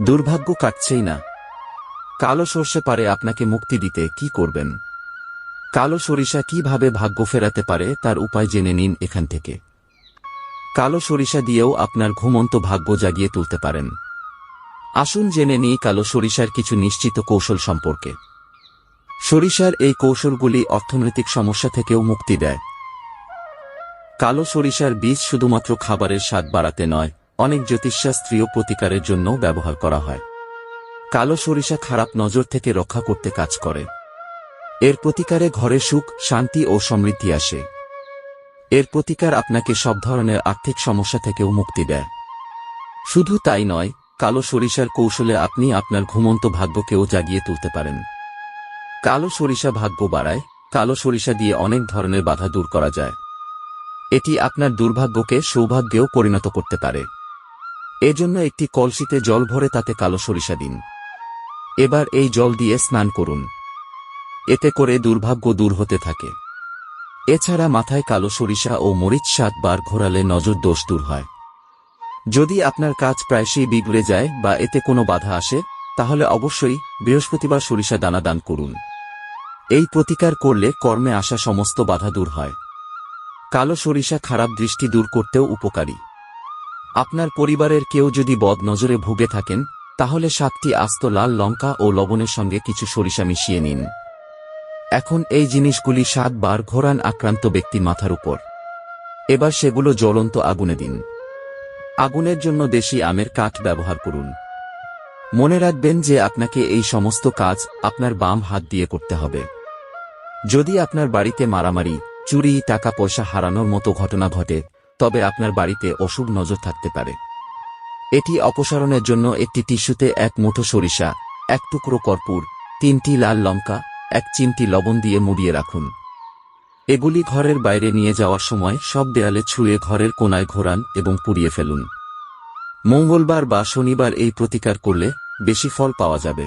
দুর্ভাগ্য কাটছেই না। কালো সর্ষে পারে আপনাকে মুক্তি দিতে কি করবেন? কালো সরিষা কীভাবে ভাগ্য ফেরাতে পারে তার উপায় জেনে নিন এখান থেকে। কালো সরিষা দিয়েও আপনার ঘুমন্ত ভাগ্য জাগিয়ে তুলতে পারেন। আসুন জেনে নিই কালো সরিষার কিছু নিশ্চিত কৌশল সম্পর্কে। সরিষার এই কৌশলগুলি অর্থনৈতিক সমস্যা থেকেও মুক্তি দেয়। কালো সরিষার বীজ শুধুমাত্র খাবারের স্বাদ বাড়াতে নয় অনেক জ্যোতিষশাস্ত্রীয় প্রতিকারের জন্য ব্যবহার করা হয়। কালো সরিষা খারাপ নজর থেকে রক্ষা করতে কাজ করে। এর প্রতিকারে ঘরে সুখ, শান্তি ও সমৃদ্ধি আসে। এর প্রতিকার আপনাকে সব ধরনের আর্থিক সমস্যা থেকেও মুক্তি দেয়। শুধু তাই নয়, কালো সরিষার কৌশলে আপনি আপনার ঘুমন্ত ভাগ্যকেও জাগিয়ে তুলতে পারেন। কালো সরিষা ভাগ্য বাড়ায়, কালো সরিষা দিয়ে অনেক ধরনের বাধা দূর করা যায়। এটি আপনার দুর্ভাগ্যকে সৌভাগ্যেও পরিণত করতে পারে। এজন্য একটি কলসিতে জল ভরে তাতে কালো সরিষা দিন। এবার এই জল দিয়ে স্নান করুন। এতে করে দুর্ভাগ্য দূর হতে থাকে। এছাড়া মাথায় কালো সরিষা ও মরিচ সাতবার ঘোরালে নজর দোষ দূর হয়। যদি আপনার কাজ প্রায়শই বিগড়ে যায় বা এতে কোনো বাধা আসে, তাহলে অবশ্যই বৃহস্পতিবার সরিষা দানা দান করুন। এই প্রতিকার করলে কর্মে আসা সমস্ত বাধা দূর হয়। কালো সরিষা খারাপ দৃষ্টি দূর করতেও উপকারী। আপনার পরিবারের কেউ যদি বদ নজরে ভুগে থাকেন, তাহলে সাতটি আস্ত লাল লঙ্কা ও লবণের সঙ্গে কিছু সরিষা মিশিয়ে নিন। এখন এই জিনিসগুলি সাতবার ঘোরান আক্রান্ত ব্যক্তির মাথার উপর। এবার সেগুলো জ্বলন্ত আগুনে দিন। আগুনের জন্য দেশি আমের কাঠ ব্যবহার করুন। মনে রাখবেন যে আপনাকে এই সমস্ত কাজ আপনার বাম হাত দিয়ে করতে হবে। যদি আপনার বাড়িতে মারামারি, চুরি, টাকা পয়সা হারানোর মতো ঘটনা ঘটে তবে আপনার বাড়িতে অশুভ নজর থাকতে পারে। এটি অপসারণের জন্য একটি টিস্যুতে এক মুঠো সরিষা, এক টুকরো কর্পূর, তিনটি লাল লঙ্কা, এক চিমটি লবণ দিয়ে মুড়িয়ে রাখুন। এগুলি ঘরের বাইরে নিয়ে যাওয়ার সময় সব দেয়ালে ছুঁয়ে ঘরের কোনায় ঘোরান এবং পুড়িয়ে ফেলুন। মঙ্গলবার বা শনিবার এই প্রতিকার করলে বেশি ফল পাওয়া যাবে।